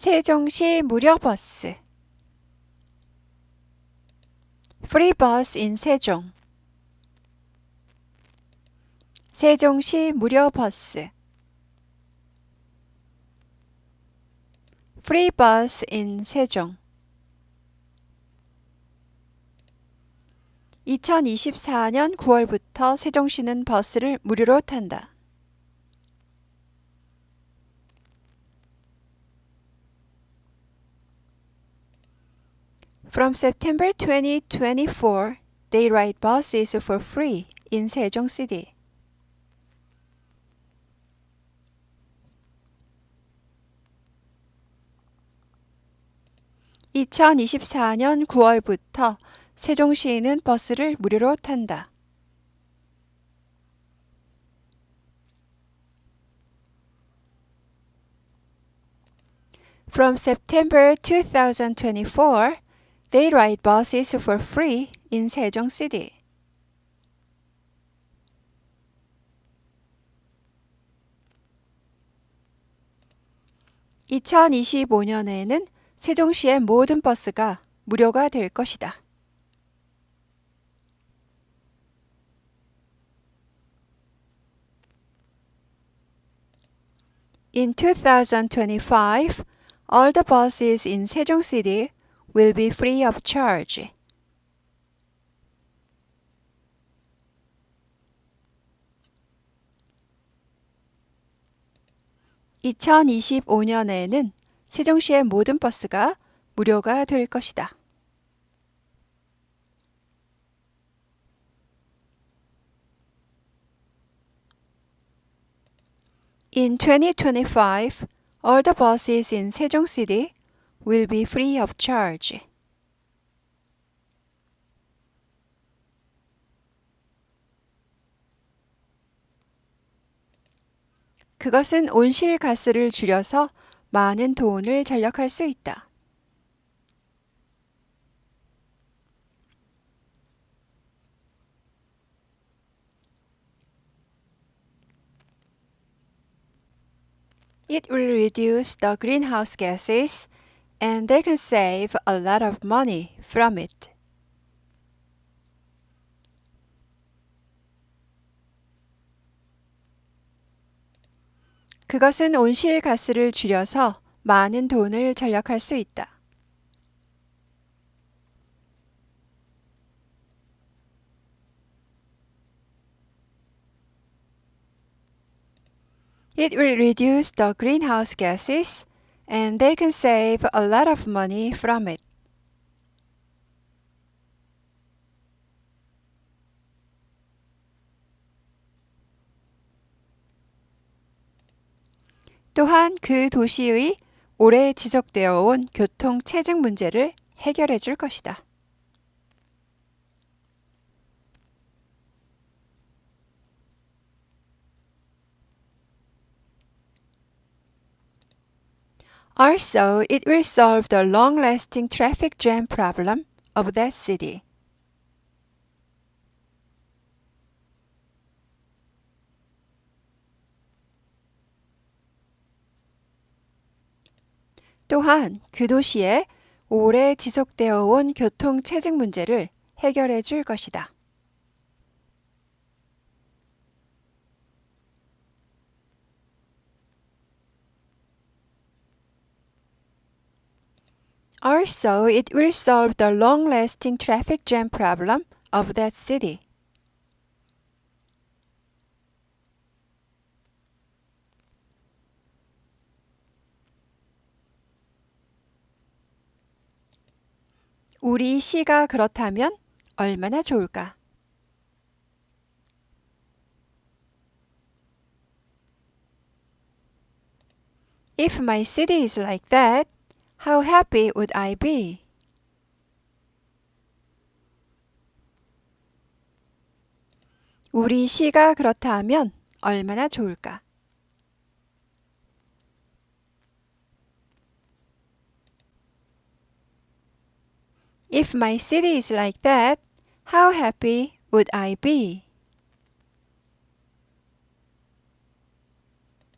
세종시 무료 버스. Free bus in 세종 세종시 무료 버스. Free bus in 세종 2024년 9월부터 세종시는 버스를 무료로 탄다. From September 2024, they ride buses for free in 세종 City. (2024년 9월부터) 세종시에는 버스를 무료로 탄다. From September 2024, they ride buses for free in 세종 City. (2025년에는) 세종시의 모든 버스가 무료가 될 것이다. In 2025, all the buses in Sejong City will be free of charge. (2025년에는) 세종시의 모든 버스가 무료가 될 것이다. In 2025, all the buses in Sejong City will be free of charge. 그것은 온실가스를 줄여서 많은 돈을 절약할 수 있다. It will reduce the greenhouse gases and they can save a lot of money from it. 그것은 온실가스를 줄여서 많은 돈을 절약할 수 있다. It will reduce the greenhouse gases and they can save a lot of money from it. 또한 그 도시의 오래 지속되어 온 교통 체증 문제를 해결해 줄 것이다. Also, it will solve the long-lasting traffic jam problem of that city. 또한 그 도시의 오래 지속되어 온 교통 체증 문제를 해결해 줄 것이다. Also, it will solve the long-lasting traffic jam problem of that city. 우리 시가 그렇다면 얼마나 좋을까? If my city is like that, How happy would I be? If my city is like that, how happy would I be?